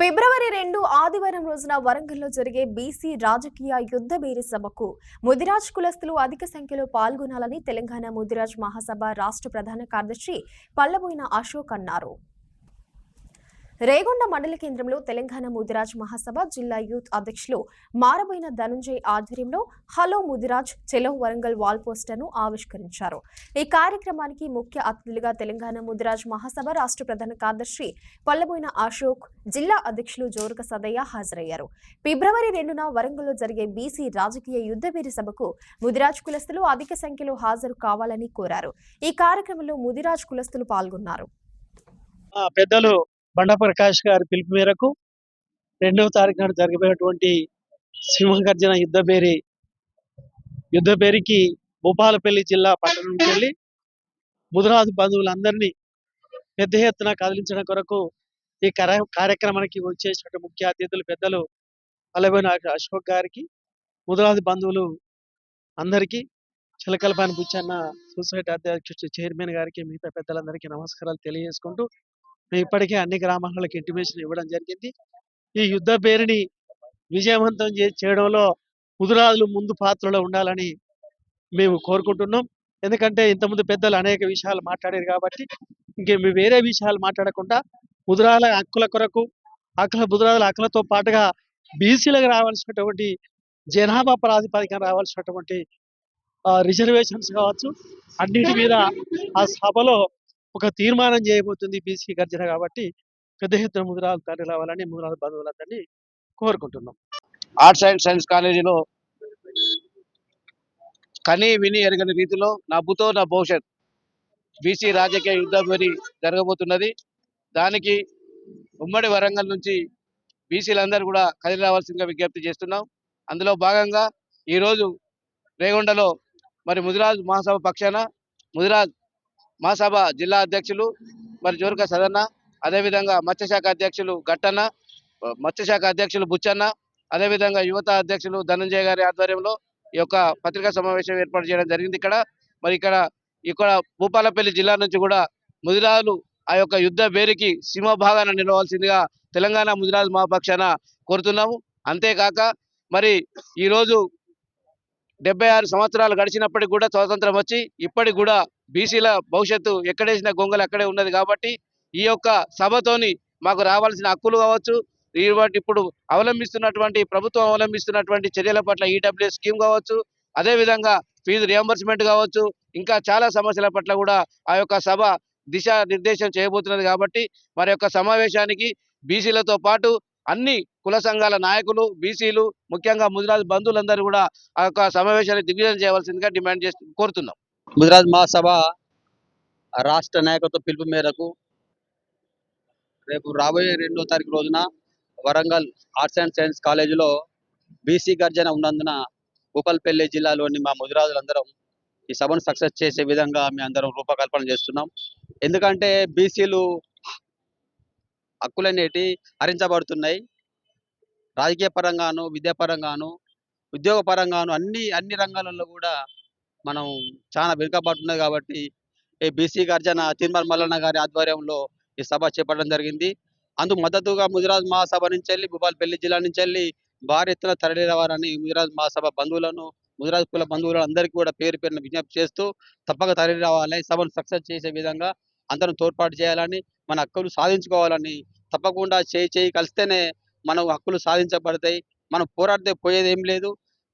ఫిబ్రవరి రెండు ఆదివారం రోజున వరంగల్లో జరిగే బీసీ రాజకీయ యుద్ధ బేరి సభకు ముదిరాజ్ కులస్తులు అధిక సంఖ్యలో పాల్గొనాలని తెలంగాణ ముదిరాజ్ మహాసభ రాష్ట్ర ప్రధాన కార్యదర్శి పల్లబోయిన అశోక్ అన్నారు. రేగొండ మండల కేంద్రంలో తెలంగాణ ముదిరాజ్ మహాసభ జిల్లా యూత్ అధ్యక్షులు మారబోయిన ధనుంజయ్ ఆధ్వర్యంలో హలో ముదిరాజ్ చెలో వరంగల్ వాల్ పోస్టర్ను ఆవిష్కరించారు. ఈ కార్యక్రమానికి ముఖ్య అతిథులుగా తెలంగాణ ముదిరాజ్ మహాసభ రాష్ట్ర ప్రధాన కార్యదర్శి పల్లబోయిన అశోక్ జిల్లా అధ్యక్షులు జోరుక సదయ్య హాజరయ్యారు. ఫిబ్రవరి రెండున వరంగల్లో జరిగే బీసీ రాజకీయ యుద్ధవీరి సభకు ముదిరాజ్ కులస్తులు అధిక సంఖ్యలో హాజరు కావాలని కోరారు. ఈ కార్యక్రమంలో ముదిరాజ్ కులస్తులు పాల్గొన్నారు. పెద్దలు బండ ప్రకాష్ గారి పిలుపు మేరకు రెండవ తారీఖు నాడు జరగబోయేటువంటి సింహగర్జన యుద్ధ బేరి యుద్ధ బేరికి భూపాలపల్లి జిల్లా పట్టణం వెళ్ళి ముదిరాజు బంధువులందరినీ పెద్ద ఎత్తున కదిలించడం కొరకు ఈ కార్యక్రమానికి వచ్చేసినటువంటి ముఖ్య అతిథులు పెద్దలు పల్లెబోయిన అశోక్ గారికి ముదిరాజు బంధువులు అందరికీ చిలకలపాని బుచ్చన్న సొసైటీ అధ్యక్షుడు చైర్మన్ గారికి మిగతా పెద్దలందరికీ నమస్కారాలు తెలియజేసుకుంటూ మేము ఇప్పటికే అన్ని గ్రామాలకు ఇంటిమేషన్ ఇవ్వడం జరిగింది. ఈ యుద్ధ పేరుని విజయవంతం చేయడంలో ముదురాజులు ముందు పాత్రలో ఉండాలని మేము కోరుకుంటున్నాం. ఎందుకంటే ఇంతకుముందు పెద్దలు అనేక విషయాలు మాట్లాడారు కాబట్టి ఇంకే మేము వేరే విషయాలు మాట్లాడకుండా ముదురాల హక్కుల కొరకు హక్కుల ముదురాల హక్కులతో పాటుగా బీసీలకు రావాల్సినటువంటి జనాభా ప్రాతిపదికన రావాల్సినటువంటి రిజర్వేషన్స్ కావచ్చు. అన్నిటి మీద ఆ సభలో ఒక తీర్మానం చేయబోతుంది బీసీ గర్జన కాబట్టి పెద్ద ఎత్తున ముదిరాలు తరలి రావాలని ముదిరాల బంధువులందరినీ కోరుకుంటున్నాం. ఆర్ట్స్ అండ్ సైన్స్ కాలేజీలో కని విని ఎరగని రీతిలో నా బుతో నా భవిష్యత్ బీసీ రాజకీయ యుద్ధం మరి జరగబోతున్నది. దానికి ఉమ్మడి వరంగల్ నుంచి బీసీలందరూ కూడా కదిలి రావాల్సిందిగా విజ్ఞప్తి చేస్తున్నాం. అందులో భాగంగా ఈరోజు రేగొండలో మరి ముదిరాజ్ మహాసభ పక్షాన ముదిరాజ్ మహాసభ జిల్లా అధ్యక్షులు మరి జోరుక సదన్న అదేవిధంగా మత్స్యశాఖ అధ్యక్షులు గట్టన్న మత్స్యశాఖ అధ్యక్షులు బుచ్చన్న అదేవిధంగా యువత అధ్యక్షులు ధనంజయ గారి ఆధ్వర్యంలో ఈ యొక్క పత్రికా సమావేశం ఏర్పాటు చేయడం జరిగింది ఇక్కడ. మరి ఇక్కడ ఇక్కడ భూపాలపల్లి జిల్లా నుంచి కూడా ముదిరాజులు ఆ యొక్క యుద్ధ బేరికి భాగాన నిలవాల్సిందిగా తెలంగాణ ముదిరాజు మహాపక్షాన కోరుతున్నాము. అంతేకాక మరి ఈరోజు డెబ్బై ఆరు సంవత్సరాలు గడిచినప్పటికి కూడా స్వాతంత్రం వచ్చి ఇప్పటికి కూడా బీసీల భవిష్యత్తు ఎక్కడేసిన గొంగలు అక్కడే ఉన్నది కాబట్టి ఈ యొక్క సభతోని మాకు రావాల్సిన హక్కులు కావచ్చు. ఇటువంటి ఇప్పుడు అవలంబిస్తున్నటువంటి ప్రభుత్వం అవలంబిస్తున్నటువంటి చర్యల పట్ల ఈడబ్ల్యూఎస్ స్కీమ్ కావచ్చు అదే విధంగా ఫీజు రియంబర్స్మెంట్ కావచ్చు ఇంకా చాలా సమస్యల పట్ల కూడా ఆ యొక్క సభ దిశ నిర్దేశం చేయబోతున్నది కాబట్టి మరి యొక్క సమావేశానికి బీసీలతో పాటు అన్ని కుల సంఘాల నాయకులు బీసీలు ముఖ్యంగా ముదిరాజ్ బంధువులందరూ కూడా ఆ యొక్క సమావేశాన్ని దిగ్విజయం చేయవలసిందిగా డిమాండ్ చేస్తూ కోరుతున్నాం. ముదిరాజ్ మహాసభ రాష్ట్ర నాయకత్వ పిలుపు మేరకు రేపు రాబోయే రెండో తారీఖు రోజున వరంగల్ ఆర్ట్స్ అండ్ సైన్స్ కాలేజీలో బీసీ గర్జన ఉన్నందున భూపాలపల్లి జిల్లాలోని మా ముదిరాజులందరం ఈ సభను సక్సెస్ చేసే విధంగా మేము అందరం రూపకల్పన చేస్తున్నాం. ఎందుకంటే బీసీలు హక్కులనేటి హరించబడుతున్నాయి. రాజకీయ పరంగాను విద్యాపరంగాను ఉద్యోగ పరంగాను అన్ని అన్ని రంగాలలో కూడా మనం చాలా వెనుకబడుతున్నది కాబట్టి ఈ బీసీ గర్జన తిరుమల మల్లన్న గారి ఆధ్వర్యంలో ఈ సభ చేపట్టడం జరిగింది. అందుకు మద్దతుగా ముదిరాజ్ మహాసభ నుంచి వెళ్ళి భూపాలపల్లి జిల్లా నుంచి వెళ్ళి భారీ ఎత్తున తరలి రావాలని ముదిరాజ్ మహాసభ బంధువులను ముదిరాజ్ కుల బంధువులను అందరికీ కూడా పేరు పేరున విజ్ఞప్తి చేస్తూ తప్పక తరలి రావాలి సభను సక్సెస్ చేసే విధంగా అందరం తోడ్పాటు చేయాలని మన హక్కులు సాధించుకోవాలని తప్పకుండా చేయి చేయి కలిస్తేనే మన హక్కులు సాధించబడతాయి. మనం పోరాడితే పోయేది ఏం లేదు.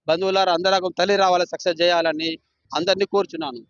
బంధువులారా అందరూ తల్లి రావాలి సక్సెస్ చేయాలని అందరినీ కోరుచున్నాను.